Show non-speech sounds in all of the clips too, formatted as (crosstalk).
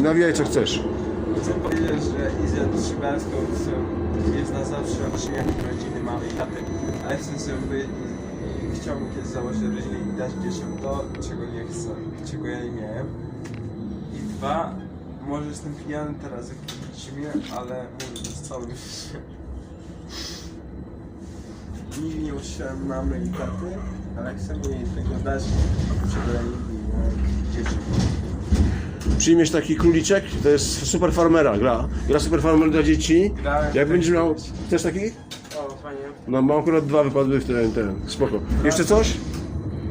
Nawijaj co chcesz. Chcę powiedzieć, że Izja Szybelską jest na zawsze uczniami rodziny małej taty, ale chcę sobie i chciałbym kiedyś założyć rodzinę i dać dzieciom to, czego nie chcę, czego ja nie miałem. I dwa, może jestem pijany teraz, jak widzicie mnie, ale mówię to z całym życiem. Nigdy nie uczyłem mamy i taty, ale chcę jej tego dać, czego ja nigdy nie miałem dzieciom. Przyjmiesz taki króliczek, to jest Super Farmera, gra. Gra Super Farmer dla dzieci. Jak będziesz miał... Chcesz taki? O, fajnie. No mam akurat dwa wypadły w ten, ten. Spoko. Jeszcze coś?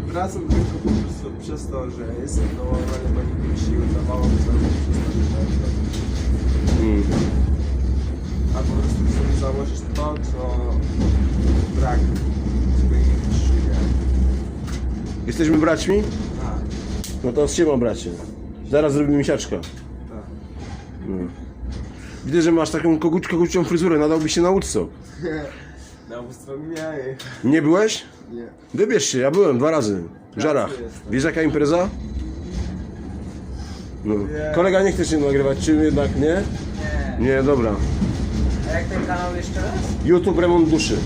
Wracam tylko po prostu przez to, że jestem dołamany, bo nigdy mi się nie udawało zrobić przez to, że tak Mm. A po prostu sobie założyć to, co brak siły. Jesteśmy braćmi? Tak, No to z ciebie bracie. Zaraz zrobimy misiaczka. tak. No. Widzę, że masz taką koguć, kogucią fryzurę, nadałbyś się na łódce. (laughs) Na ubóstwo miałem. Nie byłeś? Nie. Wybierz się, ja byłem dwa razy. W Żarach. Wiesz jaka impreza? No. Nie. Kolega nie chce się nagrywać, czy jednak nie? Nie. Nie, dobra. A jak ten kanał jeszcze raz? YouTube Remont Duszy.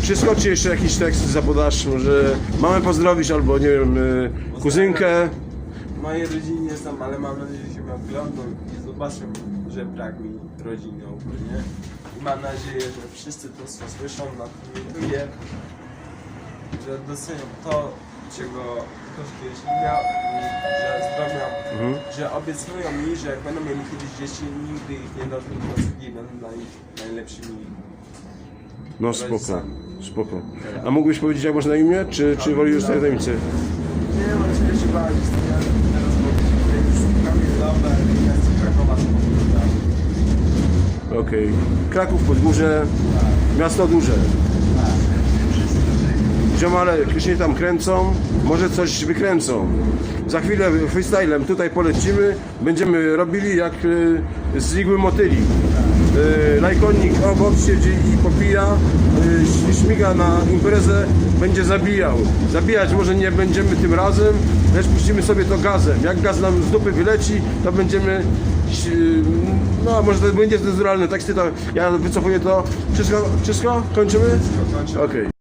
Wszystko czy jeszcze jakiś tekst zapodasz? Może mamy pozdrowić albo nie wiem, y, kuzynkę. Mojej rodziny nie znam, ale mam nadzieję, że się mnie oglądną i zobaczą, że brak mi rodziny ogólnie. I mam nadzieję, że wszyscy to co słyszą na tym YouTubie, że docenią to, czego ktoś kiedyś nie miał i że zrobią, Mhm. że obiecują mi, że jak będą mieli kiedyś dzieci, nigdy ich nie dotkną i będą dla nich najlepszymi. No spoko, spoko. A mógłbyś powiedzieć jak masz na imię, czy, czy wolisz zostać tajemnicy? Nie wiem, oczywiście się bałem, że ja teraz mogę powiedzieć Kamil Lover i ja z Krakowa z Podgórza. Okej. Kraków, Podgórze, miasto duże. Ziomale już nie tam kręcą, może coś wykręcą. Za chwilę freestylem tutaj polecimy, będziemy robili jak y, z igły motyli. Y, Lajkonik obok siedzi i popija, y, śmiga na imprezę, będzie zabijał. Zabijać może nie będziemy tym razem, lecz puścimy sobie to gazem. Jak gaz nam z dupy wyleci, to będziemy y, no może to będzie cenzuralne teksty, to ja wycofuję to. Wszystko? Wszystko? Kończymy? Kończymy. Okej.